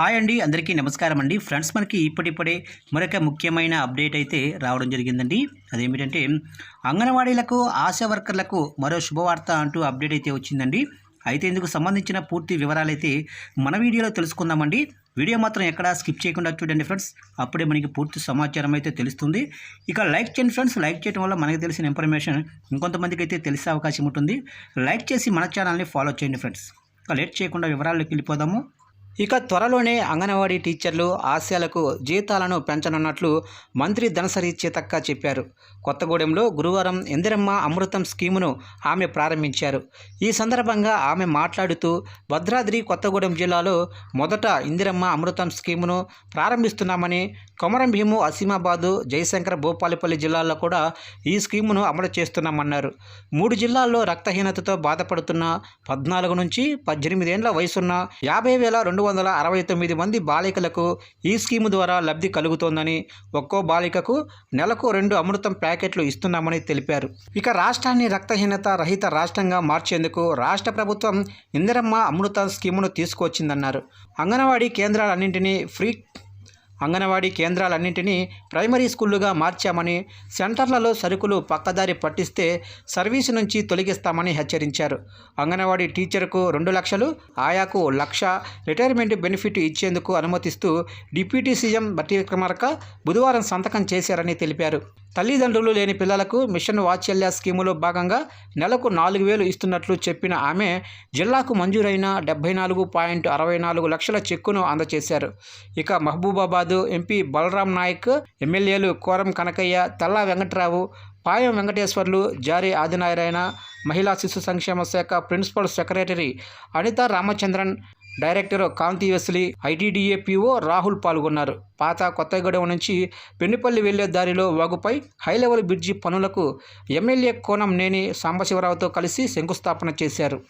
Hi అండి అందరికీ నమస్కారం అండి. ఫ్రెండ్స్ మనకి ఇప్పటిప్పుడే మరొక ముఖ్యమైన అప్డేట్ అయితే రావడం జరిగిందండి. అదేమిటంటే అంగన్వాడీలకు ఆశా వర్కర్లకు మరో శుభవార్త అంటూ అప్డేట్ అయితే వచ్చిందండి. అయితే ఇందుకు సంబంధించిన పూర్తి వివరాలు అయితే మన వీడియోలో తెలుసుకుందామండి. వీడియో మాత్రం ఎక్కడా స్కిప్ చేయకుండా చూడండి ఫ్రెండ్స్. అప్పుడే మనకి పూర్తి సమాచారం అయితే తెలుస్తుంది. ఇక లైక్ చేయండి ఫ్రెండ్స్. లైక్ చేయడం వల్ల మనకు తెలిసిన ఇన్ఫర్మేషన్ ఇంకొంతమందికి అయితే తెలిసే అవకాశం ఉంటుంది. లైక్ చేసి మన ఛానల్ని ఫాలో చేయండి ఫ్రెండ్స్. ఇక లేట్ చేయకుండా వివరాల్లోకి వెళ్ళిపోదాము. ఇక త్వరలోనే అంగన్వాడీ టీచర్లు ఆశయాలకు జీతాలను పెంచనున్నట్లు మంత్రి ధనసరి చేతక్క చెప్పారు. కొత్తగూడెంలో గురువారం ఇందిరమ్మ అమృతం స్కీమును ఆమె ప్రారంభించారు. ఈ సందర్భంగా ఆమె మాట్లాడుతూ భద్రాద్రి కొత్తగూడెం జిల్లాలో మొదట ఇందిరమ్మ అమృతం స్కీమును ప్రారంభిస్తున్నామని కొమరం భీము అసీమాబాదు జయశంకర్ భూపాలపల్లి జిల్లాల్లో కూడా ఈ స్కీమును అమలు చేస్తున్నామన్నారు. మూడు జిల్లాల్లో రక్తహీనతతో బాధపడుతున్న పద్నాలుగు నుంచి పద్దెనిమిదేండ్ల వయసున్న యాభై వేల రెండు వందల అరవై తొమ్మిది మంది బాలికలకు ఈ స్కీము ద్వారా లబ్ధి కలుగుతోందని ఒక్కో బాలికకు నెలకు రెండు అమృతం ప్యాకెట్లు ఇస్తున్నామని తెలిపారు. ఇక రాష్ట్రాన్ని రక్తహీనత రహిత రాష్ట్రంగా మార్చేందుకు రాష్ట్ర ప్రభుత్వం ఇందిరమ్మ అమృత స్కీమును తీసుకొచ్చిందన్నారు అంగన్వాడీ కేంద్రాలన్నింటినీ ఫ్రీ అంగన్వాడీ కేంద్రాలన్నింటినీ ప్రైమరీ స్కూళ్ళుగా మార్చామని సెంటర్లలో సరుకులు పక్కదారి పట్టిస్తే సర్వీసు నుంచి తొలగిస్తామని హెచ్చరించారు. అంగన్వాడీ టీచర్కు రెండు లక్షలు ఆయాకు లక్ష రిటైర్మెంట్ బెనిఫిట్ ఇచ్చేందుకు అనుమతిస్తూ డిప్యూటీ సీఎం బట్టి విక్రమార్క బుధవారం సంతకం చేశారని తెలిపారు. తల్లిదండ్రులు లేని పిల్లలకు మిషన్ వాత్సల్య స్కీములో భాగంగా నెలకు నాలుగు వేలు ఇస్తున్నట్లు చెప్పిన ఆమె జిల్లాకు మంజూరైన డెబ్బై నాలుగు పాయింట్ అరవై నాలుగు లక్షల చెక్కును అందజేశారు. ఇక మహబూబాబాద్ ఎంపీ బలరాం నాయక్ ఎమ్మెల్యేలు కోరం కనకయ్య తల్లా వెంకట్రావు పాయం వెంకటేశ్వర్లు జారీ ఆదినారాయణ మహిళా శిశు సంక్షేమ శాఖ principal secretary Anitha Ramachandran director Kanthi Wesley ITDA PO Rahul పాల్గొన్నారు. పాత కొత్తగూడెం నుంచి పెన్నుపల్లి వెళ్ళే దారిలో వాగుపై హైలెవెల్ బ్రిడ్జి పనులకు ఎమ్మెల్యే కోనం నేని సాంబశివరావుతో కలిసి శంకుస్థాపన చేశారు.